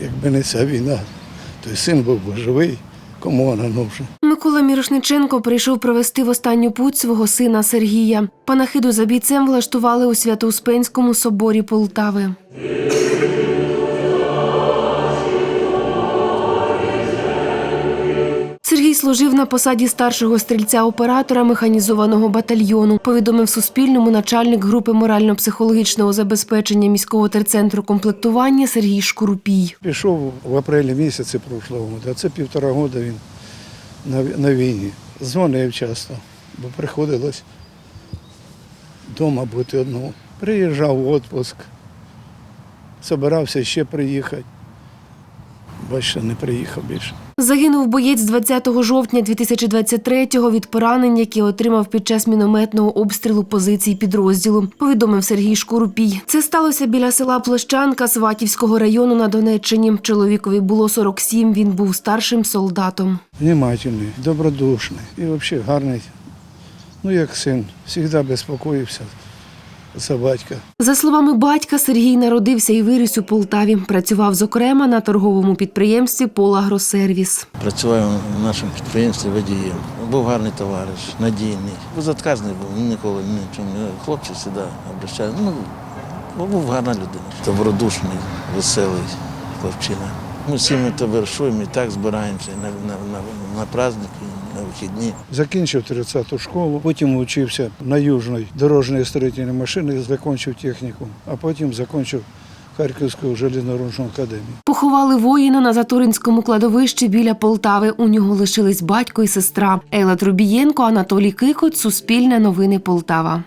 Якби не ця війна, то й син був би живий, кому вона нужна. Микола Мірошниченко прийшов провести в останню путь свого сина Сергія. Панахиду за бійцем влаштували у Свято-Успенському соборі Полтави. Служив на посаді старшого стрільця-оператора механізованого батальйону. Повідомив Суспільному начальник групи морально-психологічного забезпечення міського терцентру комплектування Сергій Шкурупій. Пішов в апрелі місяці прошлого року, це півтора року він на війні. Дзвонив часто, бо приходилось вдома бути одному. Приїжджав в відпуск, збирався ще приїхати. Бачите, не приїхав більше. Загинув боєць 20 жовтня 2023-го від поранень, які отримав під час мінометного обстрілу позицій підрозділу. Повідомив Сергій Шкурупій. Це сталося біля села Площанка Сватівського району на Донеччині. Чоловікові було 47, Він був старшим солдатом. Внимательний, добродушний і взагалі гарний. Ну, як син, завжди безпокоївся за батька. За словами батька, Сергій народився і виріс у Полтаві. Працював зокрема на торговому підприємстві Полагросервіс. Працював на нашому підприємстві водієм. Був гарний товариш, надійний. Безотказний був, ніколи нічим. Хлопці завжди обращали. Ну, був гарна людина. Добродушний, веселий хлопчина. Ми всі ми товаришуємо і так збираємося на, на, на, на праздники, на вихідні. Закінчив 30-ту школу, потім вчився на Южній дорожньої строїтельній машини, закінчив техніку, а потім закінчив Харківську железнодорожну академію. Поховали воїна на Затуринському кладовищі біля Полтави. У нього лишились батько і сестра. Ейла Трубієнко, Анатолій Кикот, Суспільне новини Полтава.